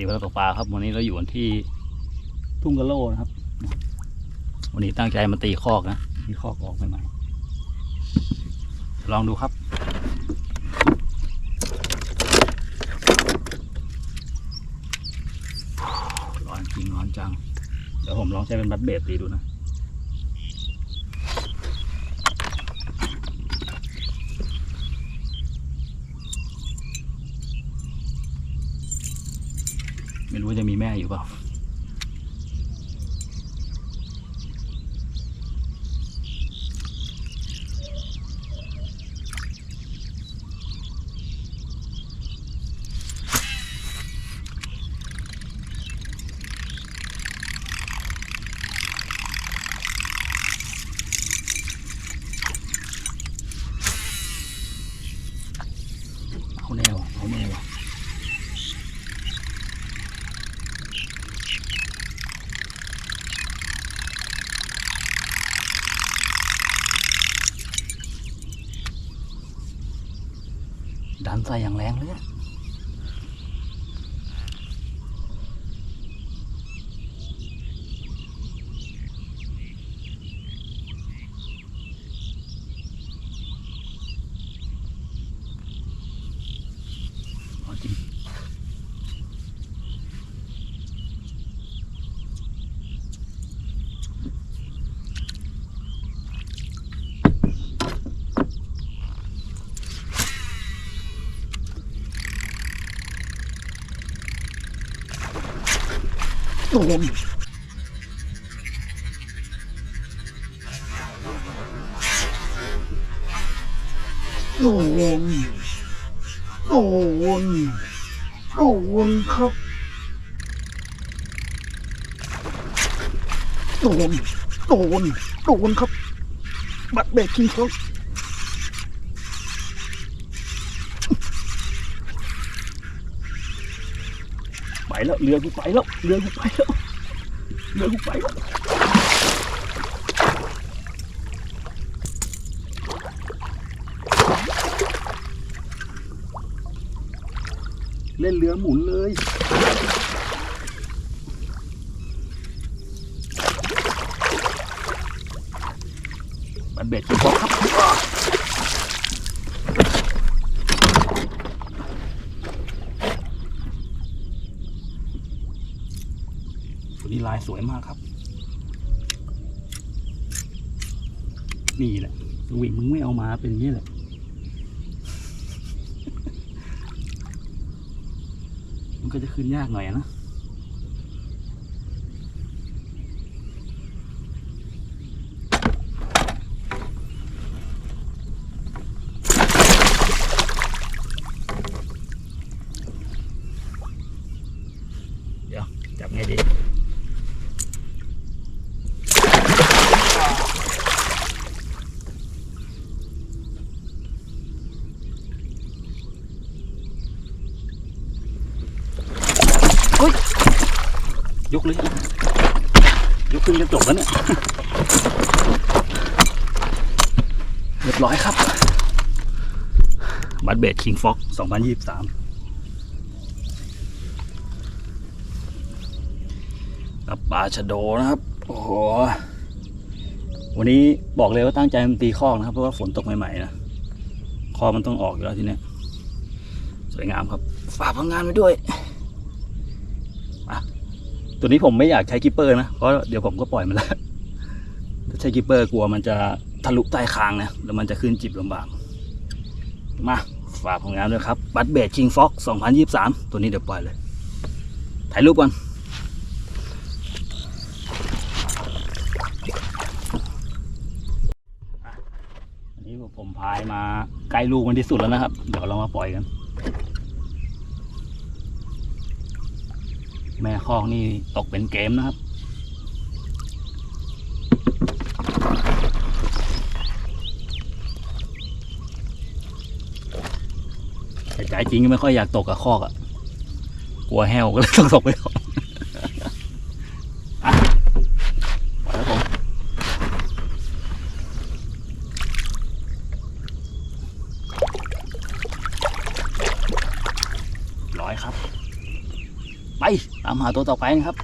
ตีปลาตกปลาครับ วันนี้เราอยู่กันที่ทุ่งกะโลนะครับ วันนี้ตั้งใจมาตีคอกนะตีคอกออกใหม่ๆลองดูครับร้อนจริงร้อนจัง เดี๋ยวผมลองใช้เป็นบัตเบสตีดูนะ ไม่รู้จะมีแม่อยู่เปล่า ดันใส่อย่างแรงเลย โดนโดนโดนโดนครับโดนโดนโดนครับ บัตรเบรกคิงครับ แล้วเรือกูไปแล้วเรือกูไปแล้วเรือกูไปแล้วเล่นเรือหมุนเลยบัตรเบรกคิงครับตัวนี้ ลายสวยมากครับ นี่แหละสวิงมึงไม่เอามาเป็นนี่แหละมันก็จะขึ้นยากหน่อยนะ เดี๋ยว จับไงดี เฮ้ยยกเลยยกขึ้นจะจบแล้วเนี่ยเรียบร้อยครับ บัตเบดคิงฟ็อก2023กับปลาชะโดนะครับ โอ้โห วันนี้บอกเลยว่าตั้งใจมันตีคอกนะครับ เพราะว่าฝนตกใหม่ๆนะคอมันต้องออกอยู่แล้วทีเนี้ยสวยงามครับ ฝากผลงานไว้ด้วย ตัวนี้ผมไม่อยากใช้กิปเปอร์นะ เพราะเดี๋ยวผมก็ปล่อยมันแล้วถ้าใช้กิปเปอร์กลัวมันจะทะลุใต้คางนะ แล้วมันจะขึ้นจิบลำบาก มา ฝากผลงานด้วยครับ บัตเบดชิงฟ็อก2023 ตัวนี้เดี๋ยวปล่อยเลย ถ่ายรูปก่อนอันนี้ผมพายมาใกล้ลูกมันที่สุดแล้วนะครับ เดี๋ยวเรามาปล่อยกัน แม่คอกนี่ตกเป็นเกมนะครับ แต่ใจจริงก็ไม่ค่อยอยากตกกับคอกอะ่ะ กลัวแห้วก็เลยต้องตกไปก่อนร้อยครับ ไปตามหาตัวต่อไปนะครับ